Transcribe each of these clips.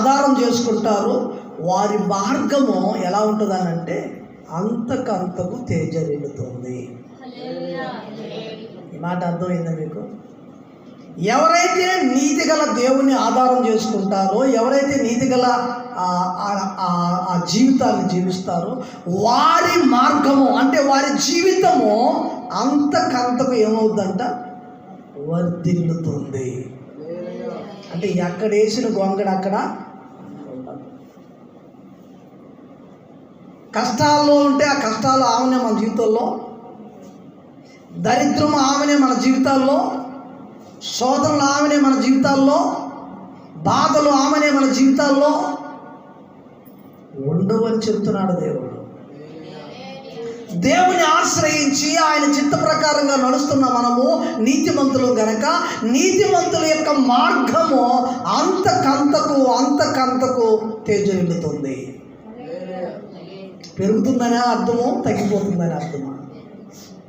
ఆధారం చేసుకుంటారో. వారి మార్గము ఎలా ఉంటుందనంటే అంతకంతకు తేజరిల్లుతుంది. ఈ మాట అర్థమైందా మీకు? ఎవరైతే నీతిగల దేవుని ఆధారం చేసుకుంటారో ఎవరైతే నీతిగల ఆ- ఆ- జీవితాన్ని జీవిస్తారో వారి మార్గము అంటే వారి జీవితము అంతకంతకు ఏమవుద్దంట వర్ధిల్లుతుంది. అంటే ఎక్కడ వేసిన గొంగడు అక్కడ కష్టాల్లో ఉంటే ఆ కష్టాలు ఆమెనే మన జీవితంలో. దరిద్రం ఆమెనే మన జీవితాల్లో. శోధనలు ఆమెనే మన జీవితాల్లో. బాధలు ఆమెనే మన జీవితాల్లో. ఉండవని చెప్తున్నాడు దేవుడు. దేవుని ఆశ్రయించి ఆయన చిత్త ప్రకారంగా నడుస్తున్న మనము నీతిమంతులు గనక నీతిమంతుల యొక్క మార్గము అంతకంతకు అంతకంతకు తేజరిల్లుతుంది పెరుగుతుందనే అర్థము తగ్గిపోతుందనే అర్థమా.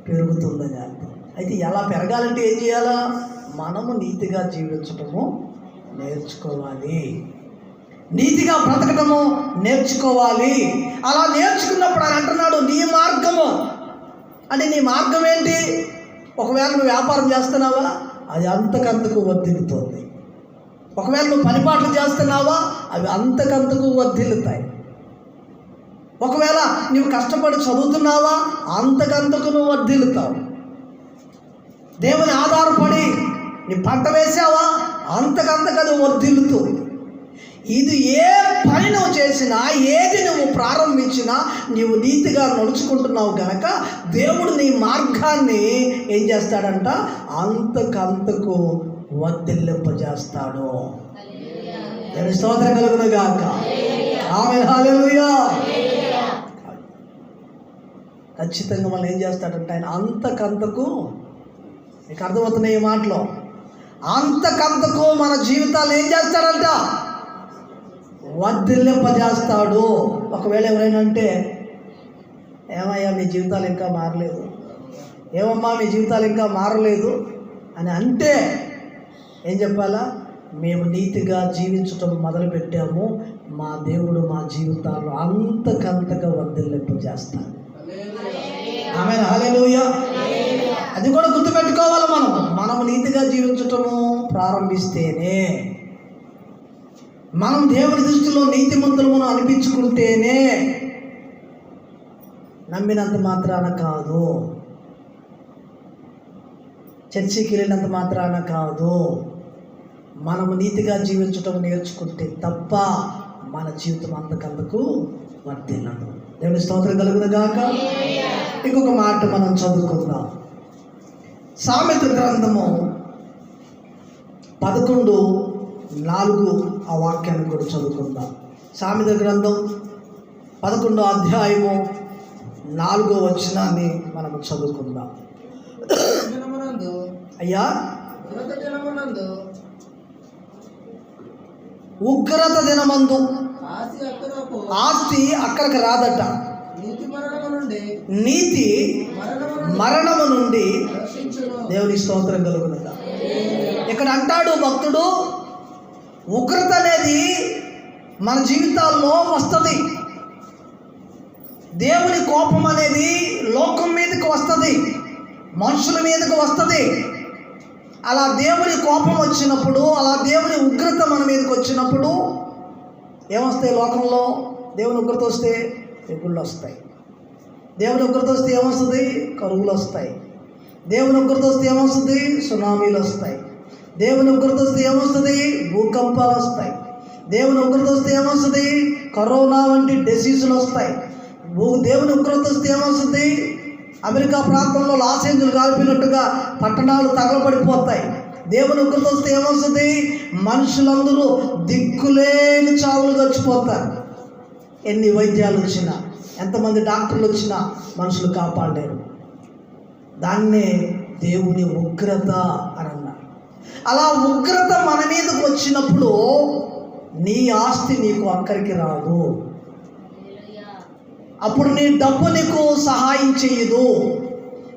పెరుగుతుందనే అర్థం. అయితే ఎలా పెరగాలంటే ఏం చేయాలా? మనము నీతిగా జీవించటము నేర్చుకోవాలి. నీతిగా బ్రతకటము నేర్చుకోవాలి. అలా నేర్చుకున్నప్పుడు ఆయన అంటున్నాడు నీ మార్గము. అంటే నీ మార్గం ఏంటి? ఒకవేళ నువ్వు వ్యాపారం చేస్తున్నావా? అది అంతకంతకు వర్ధిల్లుతుంది ఒకవేళ నువ్వు పనిపాట్లు చేస్తున్నావా? అవి అంతకంతకు వర్ధిల్లుతాయి ఒకవేళ నువ్వు కష్టపడి చదువుతున్నావా అంతకంతకు నువ్వు వర్ధిల్లుతావు దేవుని ఆధారపడి నీ పంట వేసావా అంతకంతకు వర్ధిల్లుతూ ఇది ఏ పని నువ్వు చేసినా ఏది నువ్వు ప్రారంభించినా నీవు నీతిగా నడుచుకుంటున్నావు గనక దేవుడు నీ మార్గాన్ని ఏం చేస్తాడంట? అంతకంతకు వర్ధిల్లింపజేస్తాడు స్తోత్రం కలుగును గాక. ఆమె హల్లెలూయా. ఖచ్చితంగా మనం ఏం చేస్తాడంటే ఆయన అంతకంతకు నీకు అర్థమవుతున్నాయి ఈ మాటలో. అంతకంతకు మన జీవితాలు ఏం చేస్తాడంట? వర్ధిల్లింపజేస్తాడు. ఒకవేళ ఎవరైనా అంటే ఏమయ్యా మీ జీవితాలు ఇంకా మారలేదు. ఏమమ్మా మీ జీవితాలు ఇంకా మారలేదు? అని అంటే ఏం చెప్పాలా? మేము నీతిగా జీవించటం మొదలుపెట్టాము. మా దేవుడు మా జీవితాల్లో అంతకంతగా వర్ధిల్లింపజేస్తాడు. ఆమె హల్లెలూయా. అది కూడా గుర్తుపెట్టుకోవాలి మనం. మనం నీతిగా జీవించటము ప్రారంభిస్తేనే మనం దేవుని దృష్టిలో నీతిమంతులమును అనిపించుకుంటేనే నమ్మినంత మాత్రాన కాదు. చర్చికి వెళ్ళినంత మాత్రాన కాదు. మనము నీతిగా జీవించటం నేర్చుకుంటే తప్ప మన జీవితం అంతకంతకు వర్తిల్లదు దేవుని స్తోత్రం కలుగును గాక. ఇంకొక మాట మనం చదువుకుందాం. సామెత గ్రంథము పదకొండు నాలుగు ఆ వాక్యాన్ని కూడా చదువుకుందాం. సామెత గ్రంథం పదకొండో అధ్యాయము నాలుగో వచనాన్ని మనం చదువుకుందాం. అయ్యా? ఉగ్రత దినమందు ఆస్తి అక్కడికి రాదట. నీతి మరణము నుండి దేవుని స్తోత్రం కలుగునుగా. ఇక్కడ అంటాడు భక్తుడు ఉగ్రత అనేది మన జీవితాల్లో వస్తుంది. దేవుని కోపం అనేది లోకం మీదకి వస్తుంది మనుషుల మీదకి వస్తుంది. అలా దేవుని కోపం వచ్చినప్పుడు అలా దేవుని ఉగ్రత మన మీదకి వచ్చినప్పుడు ఏమొస్తాయి లోకంలో? దేవుని ఉగ్రత వస్తే తెగుళ్ళు వస్తాయి. దేవుని ఉగ్రత వస్తే ఏమొస్తుంది? కరువులు వస్తాయి. దేవుని ఉగ్రత వస్తే ఏమొస్తుంది? సునామీలు వస్తాయి. దేవుని ఉగ్రత వస్తే ఏమొస్తుంది? భూకంపాలు వస్తాయి. దేవుని ఉగ్రత వస్తే ఏమొస్తుంది? కరోనా వంటి డిసీజులు వస్తాయి. భూ దేవుని ఉగ్రత వస్తే ఏమొస్తుంది? అమెరికా ప్రాంతంలో లాస్ ఏంజల్ కాల్పినట్టుగా పట్టణాలు తగలబడిపోతాయి. దేవుని ఉగ్రత వస్తే ఏమొస్తుంది? మనుషులందరూ దిక్కులేని చావులు చచ్చిపోతారు ఎన్ని వైద్యాలు వచ్చినా ఎంతమంది డాక్టర్లు వచ్చినా మనుషులు కాపాడలేరు. దాన్నే దేవుని ఉగ్రత అని అన్నారు అలా ఉగ్రత మన మీదకు వచ్చినప్పుడు నీ ఆస్తి నీకు అక్కడికి రాదు. అప్పుడు నీ డబ్బు నీకు సహాయం చేయదు.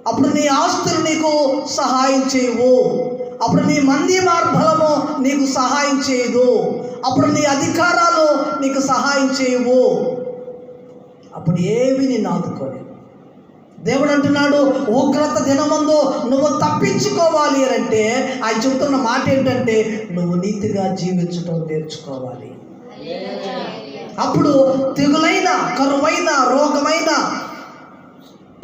అప్పుడు నీ ఆస్తులు నీకు సహాయం చేయవు. అప్పుడు నీ మంది మార్బలము నీకు సహాయం చేయదు. అప్పుడు నీ అధికారాలు నీకు సహాయం చేయవు. అప్పుడు ఏమి నేను ఆదుకోలేవు దేవుడు అంటున్నాడు ఉగ్రత దినమందు నువ్వు తప్పించుకోవాలి అని అంటే ఆయన చెబుతున్న మాట ఏంటంటే నువ్వు నీతిగా జీవించడం నేర్చుకోవాలి. అప్పుడు తెగులైన కరువైన రోగమైన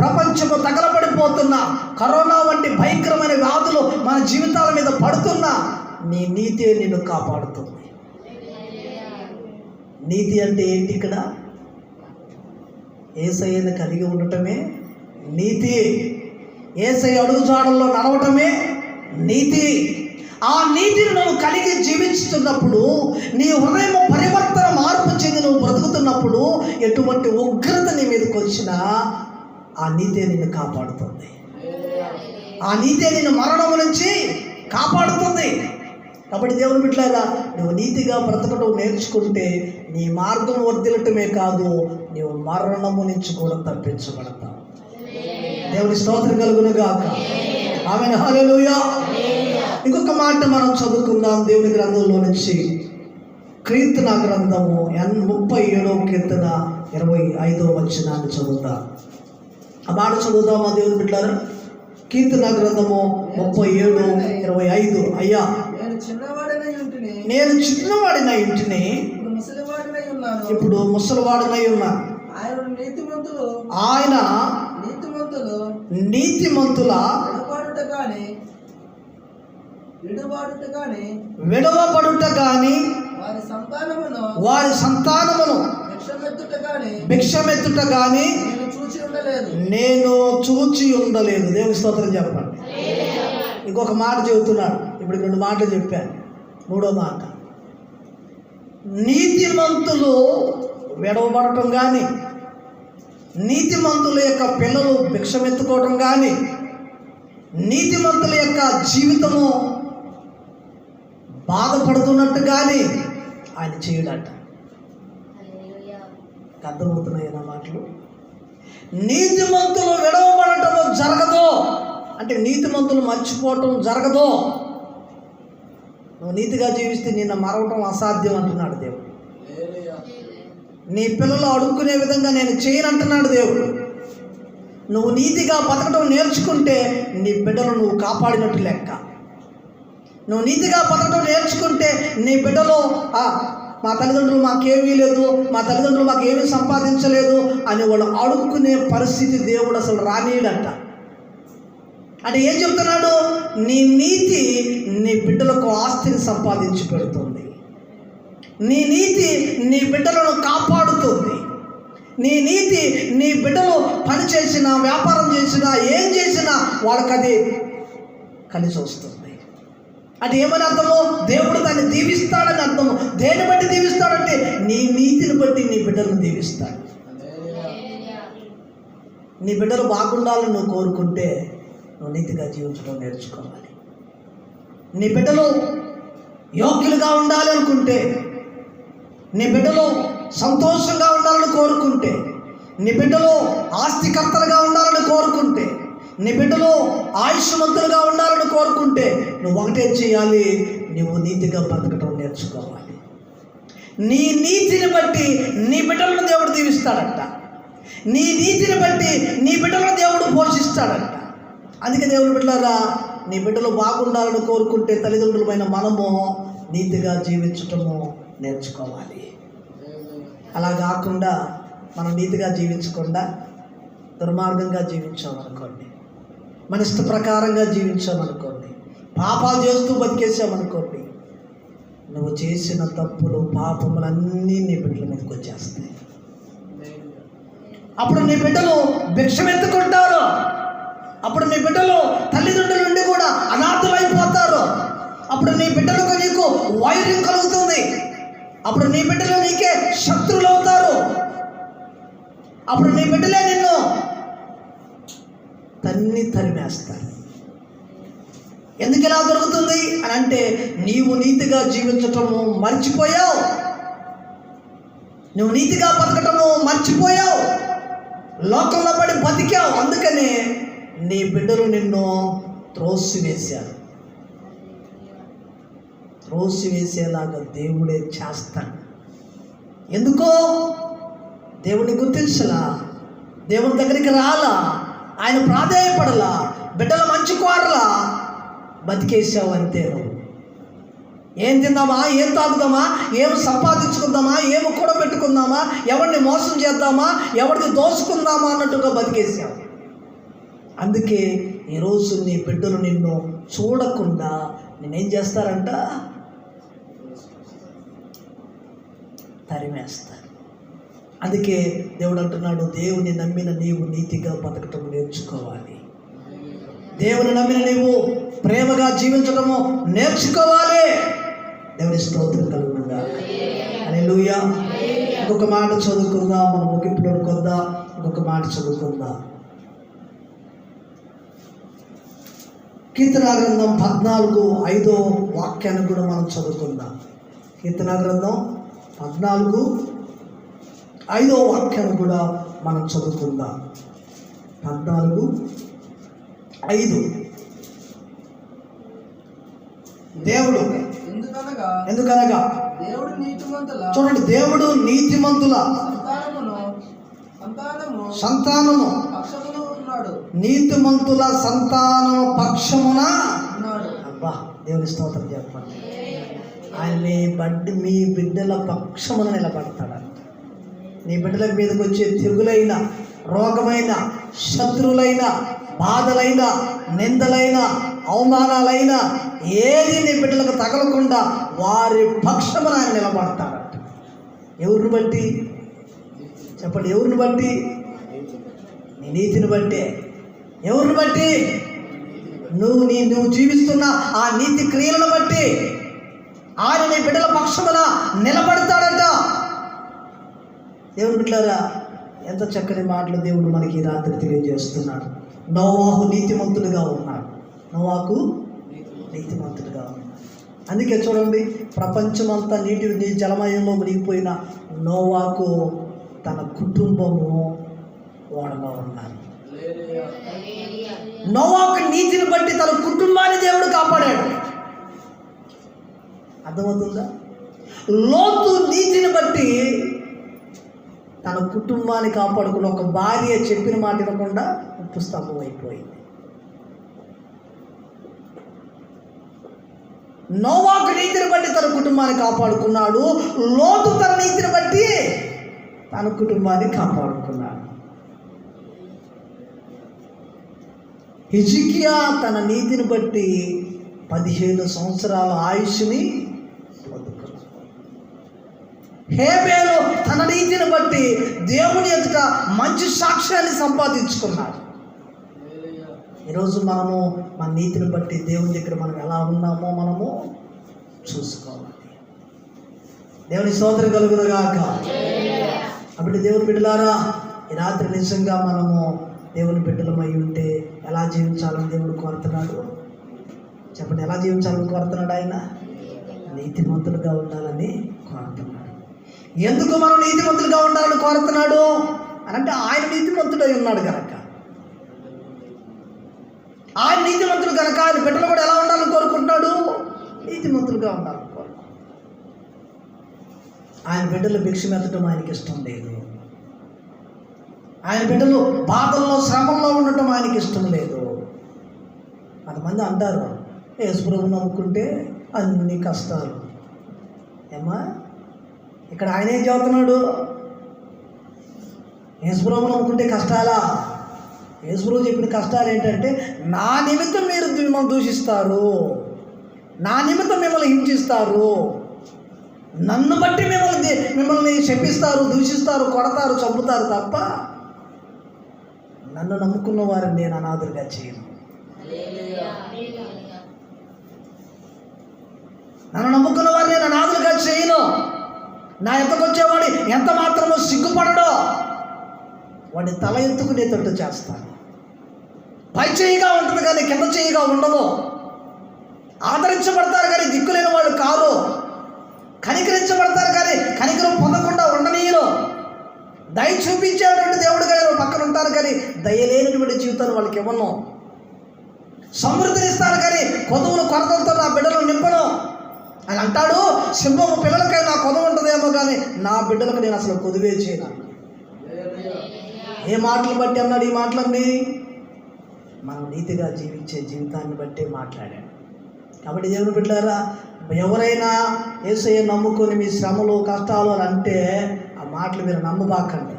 ప్రపంచము తగలబడిపోతున్న కరోనా వంటి భయంకరమైన వ్యాధులు మన జీవితాల మీద పడుతున్నా నీ నీతి నిన్ను కాపాడుతుంది. నీతి అంటే ఏంటి ఇక్కడ? ఏసయ్యను కలిగి ఉండటమే నీతి. ఏసై అడుగుజాడల్లో నడవటమే నీతి. ఆ నీతిని నువ్వు కలిగి జీవించుతున్నప్పుడు నీ హృదయం పరివర్తన మార్పు చెంది నువ్వు బ్రతుకుతున్నప్పుడు ఎటువంటి ఉగ్రత నీ మీదకి వచ్చినా ఆ నీతే నిన్ను కాపాడుతుంది. ఆ నీతే నిన్ను మరణం నుంచి కాపాడుతుంది. కాబట్టి దేవుని బిడ్డలారా నువ్వు నీతిగా బ్రతకడం నేర్చుకుంటే నీ మార్గం వర్దిలటమే కాదు నీవు మరణము నుంచి కూడా తప్పించబడతావు. దేవుని స్తోత్రం కలుగును గాక ఆమె హల్లెలూయా. ఇంకొక మాట మనం చదువుకుందాం. దేవుని గ్రంథంలో నుంచి కీర్తన గ్రంథము ఎన్ ముప్పై ఏడవ కీర్తన ఇరవై ఐదో వచ్చినాన్ని చదువుతాను ఆ మాట చదువుదామా దేవుని బిడ్డారా? కీర్తన గ్రంథము ముప్పై ఏడు ఇరవై ఐదు. అయ్యా నేను చిన్నవాడినై ఉంటిని. నేను చిన్నవాడిన ఇంటిని ఇప్పుడు ముసలివాడినై ఉన్నా. ఆయన నీతిమంతులు. కానీ కానీ విడవబడుట గాని వారి సంతానమును వారి సంతానమును భిక్షమెత్తుట కానీ నేను చూచి ఉండలేదు. నేను చూచి ఉండలేదు. దేవుని స్తోత్రం చెప్పండి. ఇంకొక మాట చెబుతున్నాడు. ఇప్పుడు రెండు మాటలు చెప్పాను. మూడో మాట. నీతిమంతులు విడవబడటం కానీ నీతిమంతుల యొక్క పిల్లలు భిక్షమెత్తుకోవటం కానీ నీతిమంతుల యొక్క జీవితము బాధపడుతున్నట్టు కానీ ఆయన చేయడట. అర్థమవుతున్నాయి నా మాటలు? నీతిమంతులు విడవబడటం జరగదు. అంటే నీతిమంతులు మర్చిపోవటం జరగదు. నువ్వు నీతిగా జీవిస్తే నిన్న మరవటం అసాధ్యం అంటున్నాడు దేవుడు. నీ పిల్లలు అడుక్కునే విధంగా నేను చేయను అంటున్నాడు దేవుడు. నువ్వు నీతిగా బతకడం నేర్చుకుంటే నీ బిడ్డలు నువ్వు కాపాడినట్టు లెక్క. నువ్వు నీతిగా బతకడం నేర్చుకుంటే నీ బిడ్డలు "ఆ, మా తల్లిదండ్రులు మాకేమీ లేదు మా తల్లిదండ్రులు మాకు ఏమీ సంపాదించలేదు అని వాళ్ళు అడుక్కునే పరిస్థితి దేవుడు అసలు రానీయడంట అంటే ఏం చెప్తున్నాడు? నీ నీతి నీ బిడ్డలకు ఆస్తిని సంపాదించి పెడుతుంది. నీ నీతి నీ బిడ్డలను కాపాడుతుంది. నీ నీతి నీ బిడ్డలు పని చేసినా వ్యాపారం చేసినా ఏం చేసినా వాళ్ళకి అది కలిసి వస్తుంది. అది ఏమని అర్థము? దేవుడు దాన్ని దీవిస్తాడని అర్థము. దేని బట్టి దీవిస్తాడంటే నీ నీతిని బట్టి నీ బిడ్డలను దీవిస్తాడు. నీ బిడ్డలు బాగుండాలని నువ్వు కోరుకుంటే నువ్వు నీతిగా జీవించడం నేర్చుకోవాలి. నీ బిడ్డలు యోగ్యులుగా ఉండాలి అనుకుంటే నీ బిడ్డలు సంతోషంగా ఉండాలని కోరుకుంటే నీ బిడ్డలు ఆస్తికర్తలుగా ఉండాలని కోరుకుంటే నీ బిడ్డలు ఆయుష్మంతులుగా ఉండాలని కోరుకుంటే నువ్వు ఒకటే చేయాలి. నువ్వు నీతిగా బ్రతకటం నేర్చుకోవాలి. నీ నీతిని బట్టి నీ బిడ్డలను దేవుడు దీవిస్తాడట. నీ నీతిని బట్టి నీ బిడ్డలను దేవుడు పోషిస్తాడంట. అందుకే దేవుడు బిడ్డలారా నీ బిడ్డలు బాగుండాలని కోరుకుంటే తల్లిదండ్రులమైన మనము నీతిగా జీవించటము నేర్చుకోవాలి. అలా కాకుండా మనం నీతిగా జీవించకుండా దుర్మార్గంగా జీవించామనుకోండి. మన ఇష్ట ప్రకారంగా జీవించామనుకోండి. పాపాలు చేస్తూ బతికేసామనుకోండి. నువ్వు చేసిన తప్పులు పాపములన్నీ నీ బిడ్డల మీదకి వచ్చేస్తాయి. అప్పుడు నీ బిడ్డలు భిక్షమెత్తుకుంటారు. అప్పుడు నీ బిడ్డలు తల్లిదండ్రుల నుండి కూడా అనాథులైపోతారు అప్పుడు నీ బిడ్డలకు నీకు వైర్యం కలుగుతుంది. అప్పుడు నీ బిడ్డలు నీకే శత్రులు అవుతారు అప్పుడు నీ బిడ్డలే నిన్ను తన్ని తరిమేస్తారు. ఎందుకు ఇలా దొరుకుతుంది? అని అంటే నీవు నీతిగా జీవించటము మర్చిపోయావు. నువ్వు నీతిగా బతకటము మర్చిపోయావు. లోకంలో పడి బతికావు. అందుకనే నీ బిడ్డలు నిన్ను త్రోసివేశారు. త్రోసివేసేలాగా దేవుడే చేస్తాడు. ఎందుకో? దేవుడిని గుర్తించలా? దేవుని దగ్గరికి రాలా? ఆయన ప్రాధాయపడలా బిడ్డల మంచి కోరలా బతికేసావు అంతే ఏం తిందామా? ఏం తాగుదామా? ఏం సంపాదించుకుందామా? ఏమి కూడా పెట్టుకుందామా ఎవరిని మోసం చేద్దామా? ఎవరిని దోసుకుందామా అన్నట్టుగా బతికేసావు అందుకే ఈరోజు నీ బిడ్డలు నిన్ను చూడకుండా నేనేం చేస్తారంట? తరిమేస్తారు. అందుకే దేవుడు అంటున్నాడు దేవుని నమ్మిన నీవు నీతిగా బతకటం నేర్చుకోవాలి. దేవుని నమ్మిన నీవు ప్రేమగా జీవించడము నేర్చుకోవాలి. దేవుని స్తోత్రం కలుగుగా లూయా ఇంకొక మాట చదువుకుందాం మనం ముగింపులో కొందా ఇంకొక మాట చదువుకుందాం. కీర్తన గ్రంథం పద్నాలుగు ఐదో వాక్యాన్ని కూడా మనం చదువుకుందాం. కీర్తన గ్రంథం పద్నాలుగు ఐదో వాక్యాన్ని కూడా మనం చదువుకుందాం. పద్నాలుగు ఐదు. దేవుడు ఎందుకనగా ఎందుకనగా? దేవుడు నీతిమంతుల చూడండి దేవుడు నీతిమంతుల సంతానము సంతానము. నీతిమంతుల సంతానము పక్షమున అబ్బా దేవుని స్తోత్రం చెప్పండి. ఆయన మీ బడ్డి మీ బిడ్డల పక్షమున నిలబడతాడంట నీ బిడ్డల మీదకి వచ్చే తెగులైన రోగమైన శత్రువులైన బాధలైన నిందలైన అవమానాలైన ఏది నీ బిడ్డలకు తగలకుండా వారి పక్షమున ఆయన నిలబడతాడంట ఎవరిని బట్టి? చెప్పండి ఎవరిని బట్టి? నీ నీతిని బట్టే. ఎవరిని బట్టి? నువ్వు నీ నువ్వు జీవిస్తున్న ఆ నీతి క్రియలను బట్టి ఆయన నీ బిడ్డల పక్షమున నిలబడతాడట. దేవుని బిడ్డారా ఎంత చక్కని మాటలు దేవుడు మనకి ఈ రాత్రి తెలియజేస్తున్నాడు. నోవాహు నీతిమంతుడుగా ఉన్నాడు నోవాకు నీతిమంతుడుగా ఉన్నాడు అందుకే చూడండి ప్రపంచమంతా నీటి నీ జలమయంలో మునిగిపోయిన నోవాకు తన కుటుంబము ఓడగా ఉన్నారు నోవాకు నీతిని బట్టి తన కుటుంబాన్ని దేవుడు కాపాడాడు. అర్థమవుతుందా? లోతు నీతిని బట్టి తన కుటుంబాన్ని కాపాడుకున్న ఒక భార్య చెప్పిన మాట వినకుండా ఉప్పు స్తంభం అయిపోయింది. నోవాకు నీతిని బట్టి తన కుటుంబాన్ని కాపాడుకున్నాడు. లోతు తన నీతిని బట్టి తన కుటుంబాన్ని కాపాడుకున్నాడు. హిజికియా తన నీతిని బట్టి పదిహేను సంవత్సరాల ఆయుష్ని హేబేలు తన నీతిని బట్టి దేవుని ఎదుట మంచి సాక్ష్యాన్ని సంపాదించుకున్నాడు. ఈరోజు మనము మన నీతిని బట్టి దేవుని దగ్గర మనం ఎలా ఉన్నామో మనము చూసుకోవాలి. దేవుని సోదరు కలుగునగాక అప్పుడు దేవుని బిడ్డలారా ఈ రాత్రి నిజంగా మనము దేవుని బిడ్డలమై ఉంటే ఎలా జీవించాలని దేవుడు కోరుతున్నాడు? చెప్పండి ఎలా జీవించాలని కోరుతున్నాడు ఆయన? నీతిమంతులుగా ఉండాలని కోరుతున్నాడు. ఎందుకు మనం నీతిమంతులుగా ఉండాలని కోరుతున్నాడు? అని అంటే ఆయన నీతిమంతుడై ఉన్నాడు కనుక ఆయన నీతిమంతుడు కనుక ఆయన బిడ్డలు కూడా ఎలా ఉండాలని కోరుకుంటున్నాడు? నీతిమంతులుగా ఉండాలని కోరుకుంటున్నాడు. ఆయన బిడ్డలు భిక్ష మెత్తడం ఆయనకి ఇష్టం లేదు. ఆయన బిడ్డలు బాధల్లో శ్రమంలో ఉండటం ఆయనకి ఇష్టం లేదు. కొంతమంది అంటారు యేసుప్రభు నమ్ముకుంటే అన్ని కష్టాలు. ఏమా ఇక్కడ ఆయన ఏం చెబుతున్నాడు యేసుప్రభు నమ్ముకుంటే కష్టాలా? యేసుప్రభు చెప్పిన కష్టాలు ఏంటంటే నా నిమిత్తం మీరు మిమ్మల్ని దూషిస్తారు. నా నిమిత్తం మిమ్మల్ని హింసిస్తారు. నన్ను బట్టి మిమ్మల్ని మిమ్మల్ని శపిస్తారు దూషిస్తారు కొడతారు చంపుతారు తప్ప నన్ను నమ్ముకున్న వారిని నేను అనాథులుగా చేయను. నన్ను నమ్ముకున్న వారిని నేను అనాథులుగా చేయను. నా ఎంతకు వచ్చేవాడు? ఎంత మాత్రమో సిగ్గుపడడో వాడిని తల ఎత్తుకునేటట్టు చేస్తాను. పై చేయిగా ఉంటుంది కానీ కింద చేయిగా ఉండదు. ఆదరించబడతారు కానీ దిక్కులేని వాళ్ళు కారు. కనికరించబడతారు కానీ కనికరం పొందకుండా ఉండనీయరు. దయ చూపించేటువంటి దేవుడు కానీ పక్కన ఉంటారు కానీ దయలేనటువంటి జీవితాన్ని వాళ్ళకి ఇవ్వను. సమృద్ధిని ఇస్తారు కానీ కొదువులు కొరతలతో నా బిడ్డలు నింపను. ఆయన అంటాడు సింహము పిల్లలకై నా కొదవ ఉంటుందేమో కానీ నా బిడ్డలకు నేను అసలు కొదువే చేయను. ఏ మాటలు బట్టి అన్నాడు ఈ మాటలన్నీ? మనం నీతిగా జీవించే జీవితాన్ని బట్టి మాట్లాడాడు. కాబట్టి దేవుని బిడ్డారా ఎవరైనా ఏసయ్య నమ్ముకొని మీ శ్రమలు కష్టాలు అని అంటే ఆ మాటలు మీరు నమ్మబాకండి.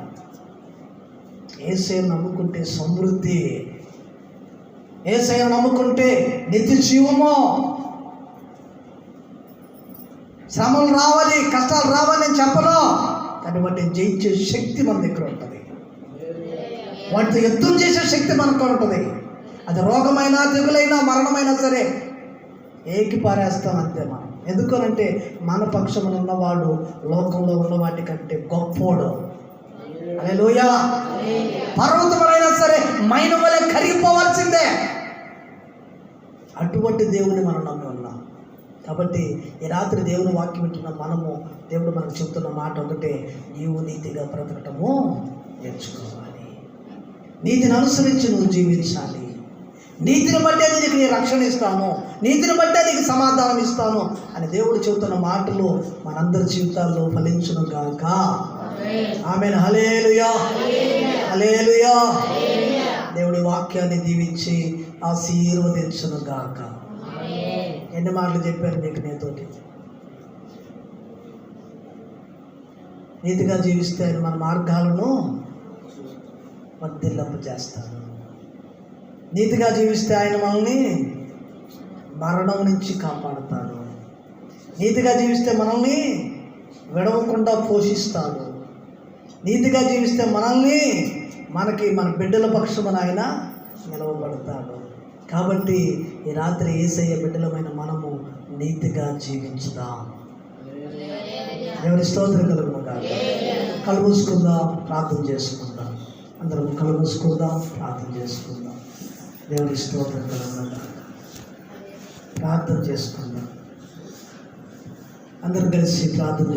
ఏసయ్య నమ్ముకుంటే సమృద్ధి ఏసయ్య నమ్ముకుంటే నిత్య జీవమో. శ్రమలు రావాలి కష్టాలు రావాలి నేను చెప్పను. కానీ వాటిని జయించే శక్తి మన దగ్గర ఉంటుంది. వాటితో యుద్ధం చేసే శక్తి మనకు ఉంటుంది. అది రోగమైనా తెగులైనా మరణమైనా సరే ఏకి పారేస్తాం అంతే మనం. ఎందుకనంటే మన పక్షమున ఉన్నవాడు లోకంలో ఉన్న వాటి కంటే గొప్పోడు. అదే లోయ పర్వతములైనా సరే మైన వలె కరిగిపోవాల్సిందే. అటువంటి దేవుని మనం నమ్మి ఉన్నాం కాబట్టి ఈ రాత్రి దేవుని వాక్యం వింటున్న మనము దేవుడు మనకు చెప్తున్న మాట ఒకటే నీవు నీతిగా బ్రతకటము నేర్చుకోవాలి. నీతిని అనుసరించి నువ్వు జీవించాలి. నీతిని బట్టే నీకు నేను రక్షణ ఇస్తాను. నీతిని బట్టే నీకు సమాధానం ఇస్తాను అని దేవుడు చెబుతున్న మాటలు మనందరి జీవితాల్లో ఫలించును గాక. ఆమె హలేలుయా హలేలుయా దేవుడి వాక్యాన్ని దీవించి ఆశీర్వదించును గాక. ఎన్ని మాటలు చెప్పారు మీకు నీతోటి? నీతిగా జీవిస్తే ఆయన మన మార్గాలను వర్ధిల్లంపు చేస్తాడు నీతిగా జీవిస్తే ఆయన మనల్ని మరణం నుంచి కాపాడుతాడు. నీతిగా జీవిస్తే మనల్ని విడవకుండా పోషిస్తాడు. నీతిగా జీవిస్తే మనల్ని మనకి మన బిడ్డల పక్షమున ఆయన నిలవబడతాడు. కాబట్టి ఈ రాత్రి ఏసయ్య బిడ్డలమైన మనము నీతిగా జీవించుదాం. ఎవరి స్తోత్రం కలుగును కాదు కలుగుసుకుందాం ప్రార్థన చేసుకుందాం. అందరం కలుగుసుకుందాం ప్రార్థన చేసుకుందాం. దేవుని స్తోత్రం కలుగును ప్రార్థన చేసుకుందాం. అందరం కలిసి ప్రార్థన